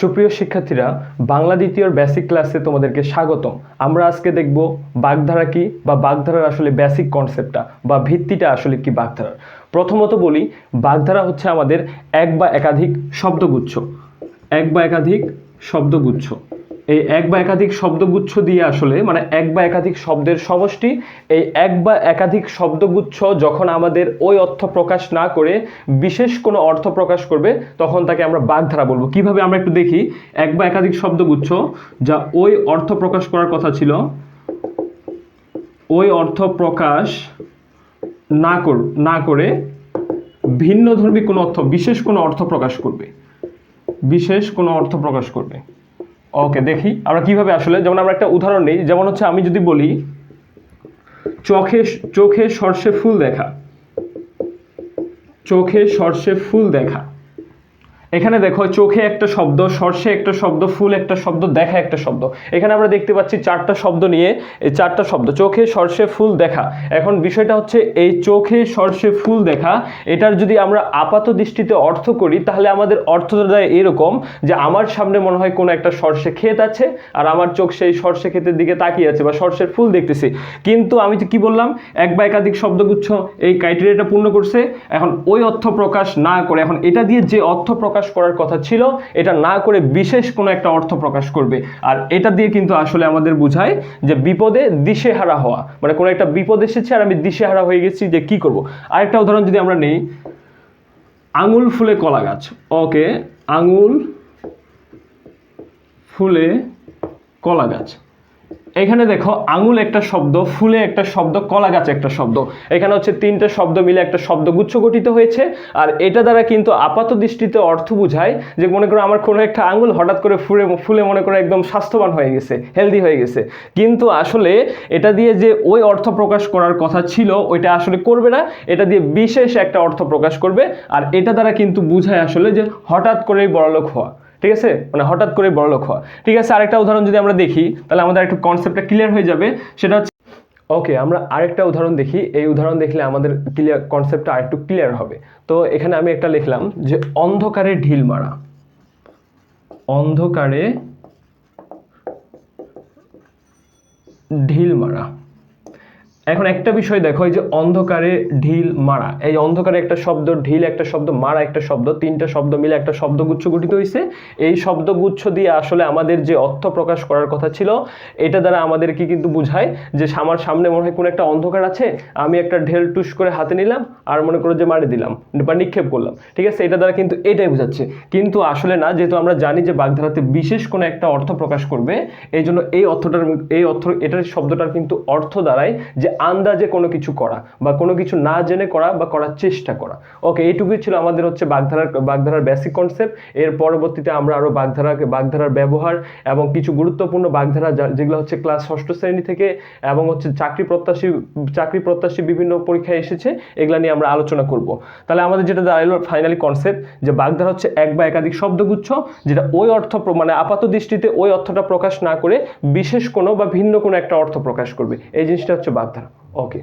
সুপ্রিয় শিক্ষার্থীরা, বাংলা দ্বিতীয়র বেসিক ক্লাসে তোমাদেরকে স্বাগতম। আমরা আজকে দেখব বাগধারা কি বা বাগধারার আসলে বেসিক কনসেপ্টটা বা ভিত্তিটা আসলে কি বাগধারার। প্রথমত বলি, বাগধারা হচ্ছে আমাদের এক বা একাধিক শব্দগুচ্ছ। এক বা একাধিক শব্দগুচ্ছ। এই এক বা একাধিক শব্দগুচ্ছ দিয়ে আসলে মানে এক বা একাধিক শব্দের সমষ্টি, এই এক বা একাধিক শব্দগুচ্ছ যখন আমাদের ওই অর্থ প্রকাশ না করে বিশেষ কোনো অর্থ প্রকাশ করবে, তখন তাকে আমরা বাগধারা বলব। কীভাবে আমরা একটু দেখি? এক বা একাধিক শব্দগুচ্ছ যা ওই অর্থ প্রকাশ করার কথা ছিল, ওই অর্থ প্রকাশ না কর, না করে ভিন্ন ধর্মী কোনো অর্থ, বিশেষ কোনো অর্থ প্রকাশ করবে। বিশেষ কোনো অর্থ প্রকাশ করবে। ওকে দেখি আমরা কীভাবে আসলে, যেমন আমরা একটা উদাহরণ নিই, যেমন হচ্ছে আমি যদি বলি, চোখে চোখে সর্ষে ফুল দেখা। চোখে সর্ষে ফুল দেখা। এখানে দেখো চোখে একটা শব্দ সর্ষে একটা শব্দ, ফুল একটা শব্দ, দেখা একটা শব্দ। এখানে আমরা দেখতে পাচ্ছি চারটা শব্দ নিয়ে, এই চারটা শব্দ, চোখে সর্ষে ফুল, দেখা। এখন বিষয়টা হচ্ছে এই চোখে সর্ষে ফুল, দেখা, এটার যদি আমরা আপাত দৃষ্টিতে অর্থ করি, তাহলে আমাদের অর্থটা দেয় এরকম যে আমার সামনে মনে হয় কোনো একটা সর্ষে ক্ষেত আছে, আর আমার চোখ সেই সর্ষে ক্ষেতের দিকে তাকিয়ে আছে বা সর্ষের ফুল দেখতেছি। কিন্তু আমি তো কি বললাম, এক বা একাধিক শব্দগুচ্ছ এই ক্রাইটেরিয়াটা পূর্ণ করছে, এখন ওই অর্থ প্রকাশ না করে, এখন এটা দিয়ে যে অর্থ প্রকাশ করার কথা ছিল, এটা না করে বিশেষ কোনো একটা অর্থ প্রকাশ করবে। আর এটা দিয়ে কিন্তু আসলে আমাদের বোঝায় যে বিপদে দিশেহারা হওয়া। মানে কোনো একটা বিপদ এসেছে আর আমি দিশেহারা হয়ে গেছি যে কি করব। আরেকটা উদাহরণ যদি আমরা নেই, আঙুল ফুলে কলা গাছ। ওকে, আঙুল ফুলে কলা গাছ। এখানে দেখো আঙুল একটা শব্দ, ফুলে একটা শব্দ, কলা গাছ একটা শব্দ। এখানে হচ্ছে তিনটে শব্দ মিলে একটা শব্দগুচ্ছ গঠিত হয়েছে, আর এটা দ্বারা কিন্তু আপাত দৃষ্টিতে অর্থ বোঝায় যে মনে করো আমার কোনো একটা আঙুল হঠাৎ করে ফুলে ফুলে মনে করো একদম স্বাস্থ্যবান হয়ে গেছে হেলদি হয়ে গেছে। কিন্তু আসলে এটা দিয়ে যে ওই অর্থ প্রকাশ করার কথা ছিল, ওইটা আসলে করবে না, এটা দিয়ে বিশেষ একটা অর্থ প্রকাশ করবে, আর এটা দ্বারা কিন্তু বোঝায় আসলে যে হঠাৎ করেই বড়লোক হওয়া। ঠিক আছে? মানে হঠাৎ করে বড়লোক হওয়া। ঠিক আছে, আরেকটা উদাহরণ যদি আমরা দেখি, তাহলে আমাদের একটু কনসেপ্টটা ক্লিয়ার হয়ে যাবে। সেটা হচ্ছে ওকে আমরা আরেকটা উদাহরণ দেখি। এই উদাহরণ দেখলে আমাদের ক্লিয়ার কনসেপ্টটা আরেকটু ক্লিয়ার হবে। তো এখানে আমি একটা লিখলাম যে, অন্ধকারে ঢিল মারা। অন্ধকারে ঢিল মারা। এখন একটা বিষয় দেখো, এই যে অন্ধকারে ঢিল মারা, এই অন্ধকারে একটা শব্দ, ঢিল একটা শব্দ, মারা একটা শব্দ, তিনটা শব্দ মিলে একটা শব্দগুচ্ছ গঠিত হয়েছে এই শব্দগুচ্ছ দিয়ে আসলে আমাদের যে অর্থ প্রকাশ করার কথা ছিল, এটা দ্বারা আমাদেরকে কিন্তু বুঝায় যে আমার সামনে মনে হয় কোনো একটা অন্ধকার আছে, আমি একটা ঢেল টুস করে হাতে নিলাম আর মনে করো যে মারি দিলাম বা নিক্ষেপ করলাম, ঠিক আছে? এটা দ্বারা কিন্তু এটাই বোঝাচ্ছে। কিন্তু আসলে না, যেহেতু আমরা জানি যে বাগধারাতে বিশেষ কোনো একটা অর্থ প্রকাশ করবে, এই জন্য এই অর্থটার, এই অর্থ, এটার শব্দটার কিন্তু অর্থ দ্বারাই যে আন্দাজে কোনো কিছু করা বা কোনো কিছু না জেনে করা বা করার চেষ্টা করা। ওকে এইটুকুই ছিল আমাদের হচ্ছে বাগধারার বাগধারার বেসিক কনসেপ্ট এর পরবর্তীতে আমরা আরও বাগধারাকে, বাগধারার ব্যবহার এবং কিছু গুরুত্বপূর্ণ বাগধারা যেগুলো হচ্ছে ক্লাস ষষ্ঠ শ্রেণি থেকে এবং হচ্ছে চাকরি প্রত্যাশী চাকরি প্রত্যাশী বিভিন্ন পরীক্ষায় এসেছে, এগুলো নিয়ে আমরা আলোচনা করব। তাহলে আমাদের যেটা দাঁড়াল ফাইনালি কনসেপ্ট যে বাগধারা হচ্ছে এক বা একাধিক শব্দগুচ্ছ, যেটা ওই অর্থ মানে আপাত দৃষ্টিতে ওই অর্থটা প্রকাশ না করে বিশেষ কোনো বা ভিন্ন কোনো একটা অর্থ প্রকাশ করবে। এই জিনিসটা হচ্ছে বাগধারা। ওকে